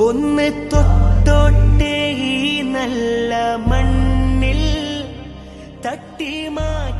ഒന്ന് തൊട്ടോട്ടേ ഈ നല്ല മണ്ണിൽ തട്ടി മാറ്റി